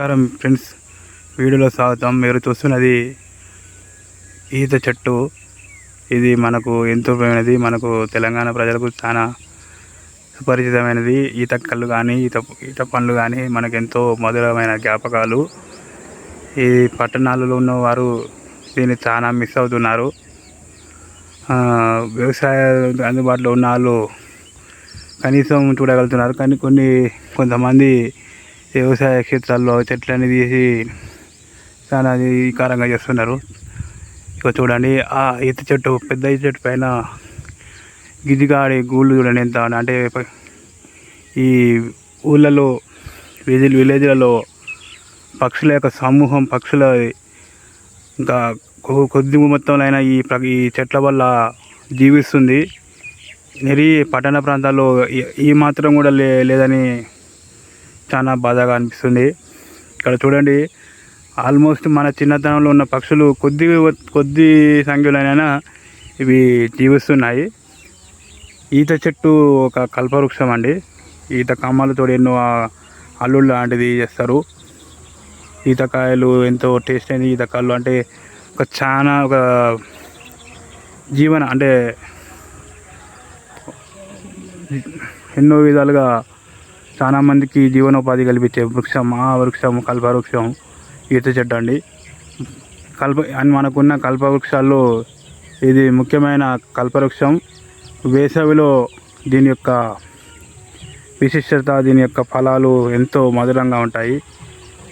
నమస్కారం ఫ్రెండ్స్. వీడియోలో స్వాగతం. మీరు చూస్తున్నది ఈత చెట్టు. ఇది మనకు ఎంతో ఉపయోగమైనది మనకు తెలంగాణ ప్రజలకు చాలా సుపరిచితమైనది. ఈత కళ్ళు కానీ ఈత ఈత పండ్లు కానీ మనకు ఎంతో మధురమైన జ్ఞాపకాలు. ఈ పట్టణాలలో ఉన్నవారు దీన్ని చాలా మిస్ అవుతున్నారు. వ్యవసాయ అందుబాటులో ఉన్న వాళ్ళు కనీసం చూడగలుగుతున్నారు. కానీ కొన్ని కొంతమంది వ్యవసాయ క్షేత్రాల్లో చెట్లని తీసి చాలా కారంగా చేస్తున్నారు. ఇక చూడండి ఆ ఈత చెట్టు పెద్ద ఈత చెట్టు పైన గిజిగాడి గూళ్ళు చూడండి ఎంత అంటే ఈ ఊళ్ళలో విలేజ్ విలేజ్లలో పక్షుల యొక్క సమూహం పక్షుల ఇంకా కొ- కొద్ది మొత్తంలో అయినా ఈ ఈ చెట్ల వల్ల జీవిస్తుంది. మరి పట్టణ ప్రాంతాల్లో ఈ- ఈ మాత్రం కూడా లే లేదని చాలా బాధగా అనిపిస్తుంది. ఇక్కడ చూడండి ఆల్మోస్ట్ మన చిన్నతనంలో ఉన్న పక్షులు కొద్ది కొద్ది సంఖ్యలోనైనా ఇవి జీవిస్తున్నాయి. ఈత చెట్టు ఒక కల్పవృక్షం అండి. ఈత కమ్మలతో ఎన్నో అల్లుళ్ళు లాంటిది చేస్తారు. ఈతకాయలు ఎంతో టేస్ట్ అయింది ఈతకాయలు అంటే ఒక చాలా ఒక జీవన అంటే ఎన్నో విధాలుగా చాలా మందికి జీవనోపాధి కల్పించే వృక్షం ఆ వృక్షం కల్పవృక్షం ఈత చెట్టు అండి. కల్ప అని మనకున్న కల్పవృక్షాల్లో ఇది ముఖ్యమైన కల్పవృక్షం. వేసవిలో దీని యొక్క విశిష్టత దీని యొక్క ఫలాలు ఎంతో మధురంగా ఉంటాయి.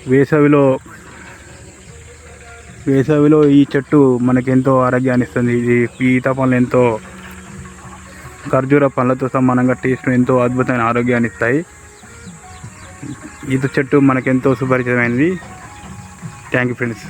వేసవిలో వేసవిలో ఈ చెట్టు మనకి ఎంతో ఆరోగ్యాన్ని ఇస్తుంది. ఇది ఈత పండ్లు ఎంతో ఖర్జూర పండ్లతో సమానంగా టేస్ట్ ఎంతో అద్భుతమైన ఆరోగ్యాన్ని ఇస్తాయి. ఈత చెట్టు మనకెంతో సుపరిచితమైనది థ్యాంక్ యూ ఫ్రెండ్స్